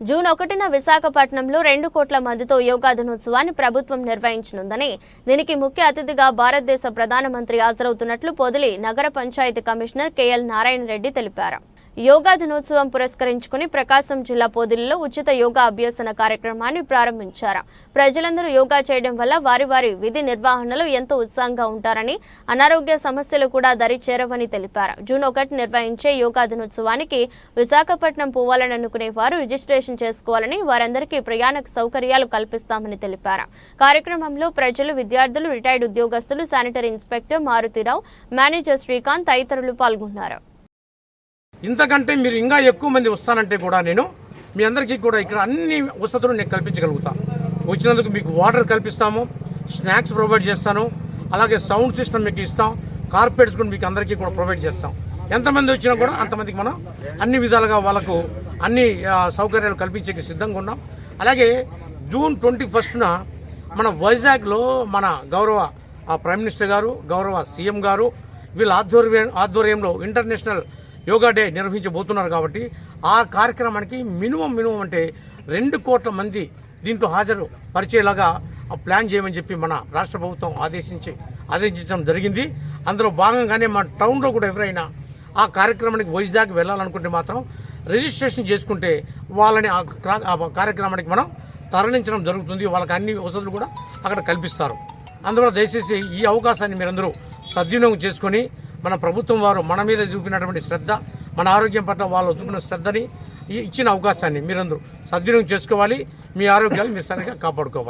June ఒకటిన విశాఖపట్నంలో రెండు కోట్ల మందితో యోగా దినోత్సవాన్ని ప్రభుత్వం నిర్వహించనుందని దీనికి ముఖ్య అతిథిగా భారతదేశ ప్రధానమంత్రి హాజరవుతున్నట్లు పొదిలి నగర పంచాయతీ కమిషనర్ కెఎల్ నారాయణ రెడ్డి తెలిపారు. యోగా దినోత్సవం పురస్కరించుకుని ప్రకాశం జిల్లా పొదిలిలో ఉచిత యోగా అభ్యసన కార్యక్రమాన్ని ప్రారంభించారు. ప్రజలందరూ యోగా చేయడం వల్ల వారి వారి విధి నిర్వహణలో ఎంతో ఉత్సాహంగా ఉంటారని అనారోగ్య సమస్యలు కూడా దరి చేరవని తెలిపారు. జూన్ ఒకటి నిర్వహించే యోగా దినోత్సవానికి విశాఖపట్నం పోవాలని అనుకునే వారు రిజిస్ట్రేషన్ చేసుకోవాలని వారందరికీ ప్రయాణ సౌకర్యాలు కల్పిస్తామని తెలిపారు. కార్యక్రమంలో ప్రజలు విద్యార్థులు రిటైర్డ్ ఉద్యోగస్తులు sanitary inspector Maruthi Rao manager Srikanth తదితరులు పాల్గొన్నారు. ఇంతకంటే మీరు ఇంకా ఎక్కువ మంది వస్తానంటే కూడా నేను మీ అందరికీ కూడా ఇక్కడ అన్ని వసతులు నేను కల్పించగలుగుతా. వచ్చినందుకు మీకు వాటర్ కల్పిస్తాము స్నాక్స్ ప్రొవైడ్ చేస్తాను అలాగే సౌండ్ సిస్టమ్ మీకు ఇస్తాం కార్పెట్స్ కూడా మీకు అందరికీ కూడా ప్రొవైడ్ చేస్తాం. ఎంతమంది వచ్చినా కూడా అంతమందికి మనం అన్ని విధాలుగా వాళ్ళకు అన్ని సౌకర్యాలు కల్పించేకి సిద్ధంగా ఉన్నాం. అలాగే జూన్ ట్వంటీ ఫస్ట్న మన వైజాగ్లో మన గౌరవ ప్రైమ్ మినిస్టర్ గారు గౌరవ సీఎం గారు వీళ్ళ ఆధ్వర్యం ఆధ్వర్యంలో ఇంటర్నేషనల్ యోగా డే నిర్వహించబోతున్నారు కాబట్టి ఆ కార్యక్రమానికి మినిమం మినిమం అంటే రెండు కోట్ల మంది దీంట్లో హాజరు పరిచేలాగా ప్లాన్ చేయమని చెప్పి మన రాష్ట్ర ప్రభుత్వం ఆదేశించి ఆదేశించడం జరిగింది. అందులో భాగంగానే మన టౌన్లో కూడా ఎవరైనా ఆ కార్యక్రమానికి వైజాగ్ వెళ్ళాలనుకుంటే మాత్రం రిజిస్ట్రేషన్ చేసుకుంటే వాళ్ళని ఆ క్రా- ఆ కార్యక్రమానికి మనం తరలించడం జరుగుతుంది. వాళ్ళకి అన్ని వసతులు కూడా అక్కడ కల్పిస్తారు. అందువల్ల దయచేసి ఈ అవకాశాన్ని మీరందరూ సద్వినియోగం చేసుకొని మన ప్రభుత్వం వారు మన మీద చూపినటువంటి శ్రద్ధ మన ఆరోగ్యం పట్ల వాళ్ళు చూపిన శ్రద్ధని ఇచ్చిన అవకాశాన్ని మీరందరూ సద్వినియోగం చేసుకోవాలి. మీ ఆరోగ్యాలు మీరు సరిగ్గా కాపాడుకోవాలి.